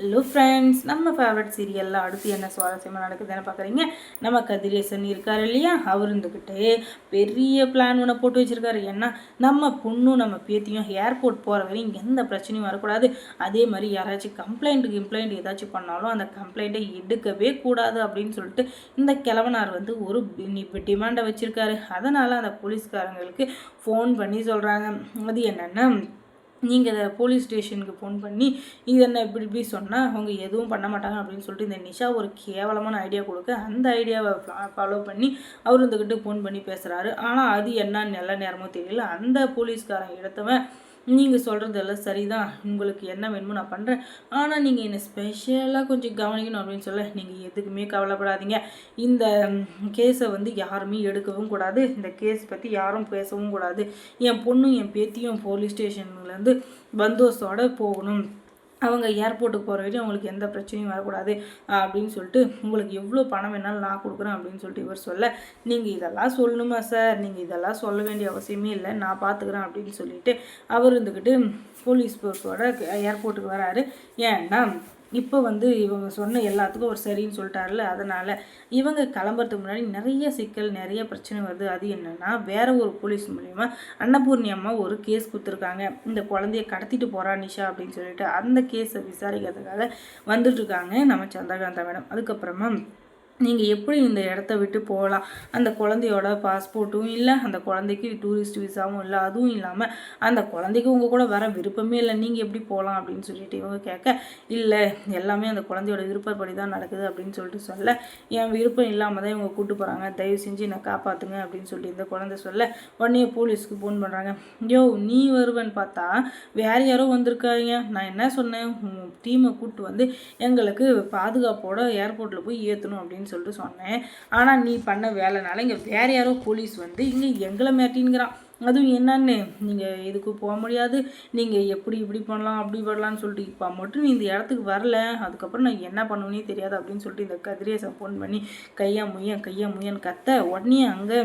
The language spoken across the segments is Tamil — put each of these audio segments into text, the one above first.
ஹலோ ஃப்ரெண்ட்ஸ் நம்ம ஃபேவரட் சீரியலில் அடுத்து என்ன சுவாரஸ்யமாக நடக்குதுன்னு பார்க்குறீங்க நம்ம கதிரேசன் இருக்கார் இல்லையா? அவர் இருந்துக்கிட்டு பெரிய பிளான் ஒன்று போட்டு வச்சுருக்காரு. ஏன்னா நம்ம பொண்ணும் நம்ம பேத்தியும் ஏர்போர்ட் போகிற வரையும் எந்த பிரச்சனையும் வரக்கூடாது. அதே மாதிரி யாராச்சும் கம்ப்ளைண்ட் இம்ப்ளைண்ட் ஏதாச்சும் பண்ணாலும் அந்த கம்ப்ளைண்ட்டை எடுக்கவே கூடாது அப்படின்னு சொல்லிட்டு இந்த கிழவனார் வந்து ஒரு டிமாண்டை வச்சுருக்காரு. அதனால் அந்த போலீஸ்காரங்களுக்கு ஃபோன் பண்ணி சொல்கிறாங்க அது என்னென்னா நீங்கள் இதை போலீஸ் ஸ்டேஷனுக்கு ஃபோன் பண்ணி இது என்ன இப்படி இப்படி சொன்னால் அவங்க எதுவும் பண்ண மாட்டாங்க அப்படின்னு சொல்லிட்டு இந்த நிஷா ஒரு கேவலமான ஐடியா கொடுக்க அந்த ஐடியாவை ஃபாலோ பண்ணி அவர் இருந்துக்கிட்டு ஃபோன் பண்ணி பேசுகிறாரு ஆனால் அது என்னன்னு நல்ல நேரமோ தெரியல. அந்த போலீஸ்காரன் எடுத்தவன் நீங்கள் சொல்கிறதெல்லாம் சரிதான். உங்களுக்கு என்ன வேணுமோ நான் பண்ணுறேன் ஆனால் நீங்கள் என்னை ஸ்பெஷலாக கொஞ்சம் கவனிக்கணும் அப்படின்னு சொல்ல நீங்கள் எதுக்குமே கவலைப்படாதீங்க. இந்த கேஸை வந்து யாருமே எடுக்கவும் கூடாது. இந்த கேஸ் பற்றி யாரும் பேசவும் கூடாது. என் பொண்ணும் என் பேத்தியும் போலீஸ் ஸ்டேஷன்லேருந்து பந்தோஸோடு போகணும். அவங்க ஏர்போர்ட்டுக்கு போகிற வரையும் அவங்களுக்கு எந்த பிரச்சனையும் வரக்கூடாது. அப்படின்னு சொல்லிட்டு உங்களுக்கு எவ்வளோ பணம் வேணாலும் நான் கொடுக்குறேன் அப்படின்னு சொல்லிட்டு இவர் சொல்ல நீங்கள் இதெல்லாம் சொல்லணுமா சார்? நீங்கள் இதெல்லாம் சொல்ல வேண்டிய அவசியமே இல்லை. நான் பார்த்துக்குறேன் அப்படின்னு சொல்லிட்டு அவர் இருந்துக்கிட்டு போலீஸ் போர்ஸோட ஏர்போர்ட்டுக்கு வராரு. ஏன்னா இப்போ வந்து இவங்க சொன்ன எல்லாத்துக்கும் ஒரு சரின்னு சொல்லிட்டாருல அதனால் இவங்க கிளம்புறதுக்கு முன்னாடி நிறைய சிக்கல் நிறைய பிரச்சனை வருது. அது என்னென்னா வேற ஒரு போலீஸ் மூலிமா அன்னபூர்ணி அம்மா ஒரு கேஸ் கொடுத்துருக்காங்க. இந்த குழந்தைய கடத்திட்டு போகிறா நிஷா அப்படின்னு சொல்லிட்டு அந்த கேஸை விசாரிக்கிறதுக்காக வந்துட்டுருக்காங்க நம்ம சந்திரகாந்தா மேடம் அதுக்கப்புறமா நீங்கள் எப்படி இந்த இடத்த விட்டு போகலாம்? அந்த குழந்தையோட பாஸ்போர்ட்டும் இல்லை அந்த குழந்தைக்கு டூரிஸ்ட் விசாவும் இல்லை அதுவும் இல்லாமல் அந்த குழந்தைக்கு உங்கள் கூட வர விருப்பமே இல்லை நீங்கள் எப்படி போகலாம் அப்படின்னு சொல்லிட்டு இவங்க கேட்க இல்லை எல்லாமே அந்த குழந்தையோட விருப்பப்படி தான் நடக்குது அப்படின்னு சொல்லிட்டு சொல்ல என் விருப்பம் இல்லாமல் தான் இவங்க கூப்பிட்டு போகிறாங்க தயவு செஞ்சு என்னை காப்பாற்றுங்க அப்படின்னு சொல்லிட்டு இந்த குழந்தை சொல்ல உடனே போலீஸ்க்கு ஃபோன் பண்ணுறாங்க யோ நீ வருவன்னு பார்த்தா வேறு யாரோ வந்திருக்காங்க. நான் என்ன சொன்னேன்? டீமை கூப்பிட்டு வந்து எங்களுக்கு பாதுகாப்போட ஏர்போர்ட்டில் போய் ஏற்றணும் அப்படின்னு அப்படின்னு சொல்லிட்டு சொன்னேன். ஆனால் நீ பண்ண வேலைனால இங்கே வேறு யாரோ போலீஸ் வந்து இங்கே எங்களை மேட்டின்ங்கிறான் அதுவும் என்னன்னு? நீங்கள் இதுக்கு போக முடியாது. நீங்கள் எப்படி இப்படி பண்ணலாம் அப்படி பண்ணலான்னு சொல்லிட்டு இப்போ மட்டும் நீ இந்த இடத்துக்கு வரல. அதுக்கப்புறம் நான் என்ன பண்ணுவேனே தெரியாது அப்படின்னு சொல்லிட்டு இந்த கதிரேசை ஃபோன் பண்ணி கையா முயன் கையா முயன் கத்த உடனே அங்கே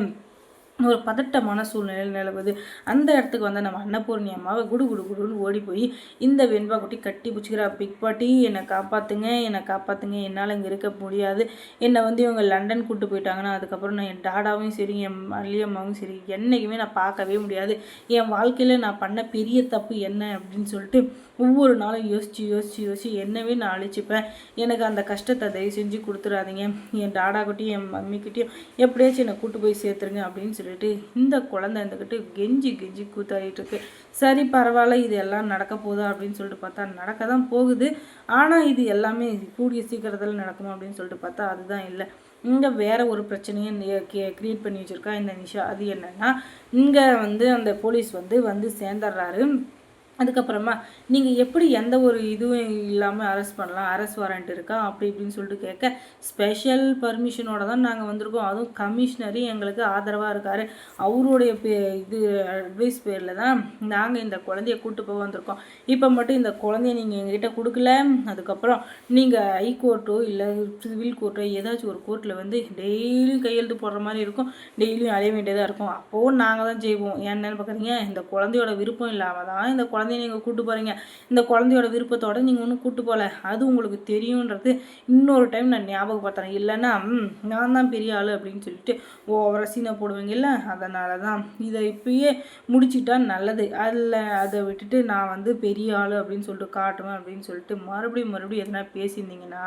ஒரு பதட்டமான சூழ்நிலையில் நிலவுது. அந்த இடத்துக்கு வந்து நம்ம அன்னபூர்ணி அம்மாவை குடு குடு குடுன்னு ஓடி போய் இந்த வெண்பா குட்டி கட்டி பிடிச்சிக்கிறா. பிக் பாட்டி என்னை காப்பாற்றுங்க என்னை காப்பாற்றுங்க என்னால் இங்கே இருக்க முடியாது. என்னை வந்து இவங்க லண்டன் கூப்பிட்டு போயிட்டாங்கன்னா அதுக்கப்புறம் நான் என் டாடாவும் சரி என் மல்லியம்மாவும் சரி என்றைக்குமே நான் பார்க்கவே முடியாது. என் வாழ்க்கையில் நான் பண்ண பெரிய தப்பு என்ன? அப்படின்னு சொல்லிட்டு ஒவ்வொரு நாளும் யோசித்து யோசித்து யோசித்து என்னவே நான் அழிச்சுப்பேன். எனக்கு அந்த கஷ்டத்தை தயவு செஞ்சு கொடுத்துடாதீங்க என் டாடா குட்டியும் என் மம்மிக்கிட்டையும் எப்படியாச்சும் என்னை கூட்டு போய் சேர்த்துருங்க அப்படின்னு சொல்லி சொல்லிட்டு இந்த குழந்தை இருந்துக்கிட்டு கெஞ்சி கெஞ்சி கூத்தாடிட்டு இருக்கு சரி பரவாயில்ல இது எல்லாம் நடக்க போதா அப்படின்னு சொல்லிட்டு பார்த்தா நடக்க தான் போகுது. ஆனால் இது எல்லாமே கூடிய சீக்கிரத்தில் நடக்கணும் அப்படின்னு சொல்லிட்டு பார்த்தா அதுதான் இல்லை. இங்கே வேறு ஒரு பிரச்சனையை க்ரியேட் பண்ணி வச்சுருக்கா இந்த நிஷா. அது என்னென்னா இங்கே வந்து அந்த போலீஸ் வந்து வந்து சேர்ந்துடுறாரு. அதுக்கப்புறமா நீங்கள் எப்படி எந்த ஒரு இதுவும் இல்லாமல் அரெஸ்ட் பண்ணலாம்? அரெஸ்ட் வாரண்ட் இருக்கா? அப்படி இப்படின்னு சொல்லிட்டு கேட்க ஸ்பெஷல் பர்மிஷனோட தான் நாங்கள் வந்திருக்கோம். அதுவும் கமிஷனரி எங்களுக்கு ஆதரவாக இருக்கார். அவருடைய பே இது அட்வைஸ் பேரில் தான் நாங்கள் இந்த குழந்தைய கூட்டு போக வந்திருக்கோம். இப்போ மட்டும் இந்த குழந்தைய நீங்கள் எங்ககிட்ட கொடுக்கல. அதுக்கப்புறம் நீங்கள் ஹைகோர்ட்டோ இல்லை சிவில் கோர்ட்டோ ஏதாச்சும் ஒரு கோர்ட்டில் வந்து டெய்லியும் கையெழுத்து போடுற மாதிரி இருக்கும். டெய்லியும் அலைய வேண்டியதாக இருக்கும். அப்போது நாங்கள் தான் செய்வோம் என்னென்னு பார்க்குறீங்க இந்த குழந்தையோட விருப்பம் இல்லாமல் தான் இந்த குழந்தை குழந்தைய நீங்கள் கூட்டு போகிறீங்க இந்த குழந்தையோட விருப்பத்தோட நீங்கள் ஒன்றும் கூட்டு போகல. அது உங்களுக்கு தெரியுன்றது இன்னொரு டைம் நான் ஞாபகப்படுத்துறேன். இல்லைன்னா நான் தான் பெரிய ஆள் அப்படின்னு சொல்லிட்டு ஓவர சீனை போடுவீங்கல்ல அதனால தான் இதை இப்பயே முடிச்சுட்டா நல்லது. அதில் அதை விட்டுட்டு நான் வந்து பெரிய ஆள் அப்படின்னு சொல்லிட்டு காட்டுவேன் அப்படின்னு சொல்லிட்டு மறுபடியும் மறுபடியும் எதனா பேசியிருந்தீங்கன்னா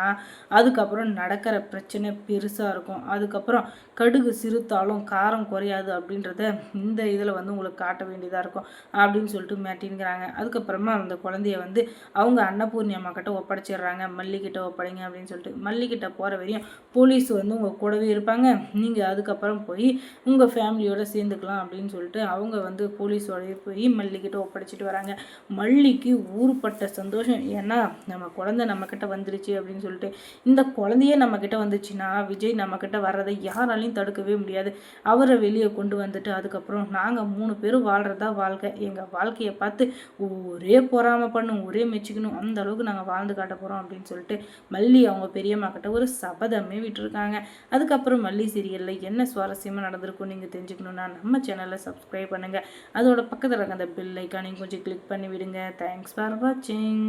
அதுக்கப்புறம் நடக்கிற பிரச்சனை பெருசாக இருக்கும். அதுக்கப்புறம் கடுகு சிறுத்தாலும் காரம் குறையாது அப்படின்றத இந்த இதில் வந்து உங்களுக்கு காட்ட வேண்டியதாக இருக்கும். அப்படின்னு சொல்லிட்டு மேட்டின்கிறாங்க அதுக்கப்புறமா அந்த குழந்தைய வந்து அவங்க அன்னபூர்ணி அம்மா கிட்ட ஒப்படைச்சிடுறாங்க. மல்லிக்கிட்ட ஒப்படைங்க அப்படின்னு சொல்லிட்டு. மல்லிக்கிட்ட போகிற வரையும் போலீஸ் வந்து உங்கள் கூடவே இருப்பாங்க. நீங்கள் அதுக்கப்புறம் போய் உங்கள் ஃபேமிலியோடு சேர்ந்துக்கலாம் அப்படின்னு சொல்லிட்டு அவங்க வந்து போலீஸோடய போய் மல்லிக்கிட்ட ஒப்படைச்சிட்டு வராங்க. மல்லிக்கு ஊர்பட்ட சந்தோஷம். ஏன்னா நம்ம குழந்தை நம்மக்கிட்ட வந்துருச்சு அப்படின்னு சொல்லிட்டு. இந்த குழந்தையே நம்மக்கிட்ட வந்துச்சுன்னா விஜய் நம்மக்கிட்ட வர்றதை யாராலையும் தடுக்கவே முடியாது. அவரை வெளியே கொண்டு வந்துட்டு அதுக்கப்புறம் நாங்கள் மூணு பேரும் வாழ்கிறதா வாழ்க்கை. எங்கள் வாழ்க்கையை பார்த்து ஒரே பொறாமல் பண்ணும் ஒரே மெச்சிக்கணும் அந்த அளவுக்கு நாங்கள் வாழ்ந்து காட்ட போகிறோம் அப்படின்னு சொல்லிட்டு மல்லி அவங்க பெரியம்மா கிட்ட ஒரு சபதமே விட்டுருக்காங்க. அதுக்கப்புறம் மல்லி சீரியலில் என்ன சுவாரஸ்யமாக நடந்திருக்கும் நீங்கள் தெரிஞ்சுக்கணுன்னா நம்ம சேனலை சப்ஸ்கிரைப் பண்ணுங்கள் அதோட பக்கத்தில் இருக்க அந்த பெல் ஐக்கானையும் கொஞ்சம் கிளிக் பண்ணி விடுங்க தேங்க்ஸ் ஃபார் வாட்சிங்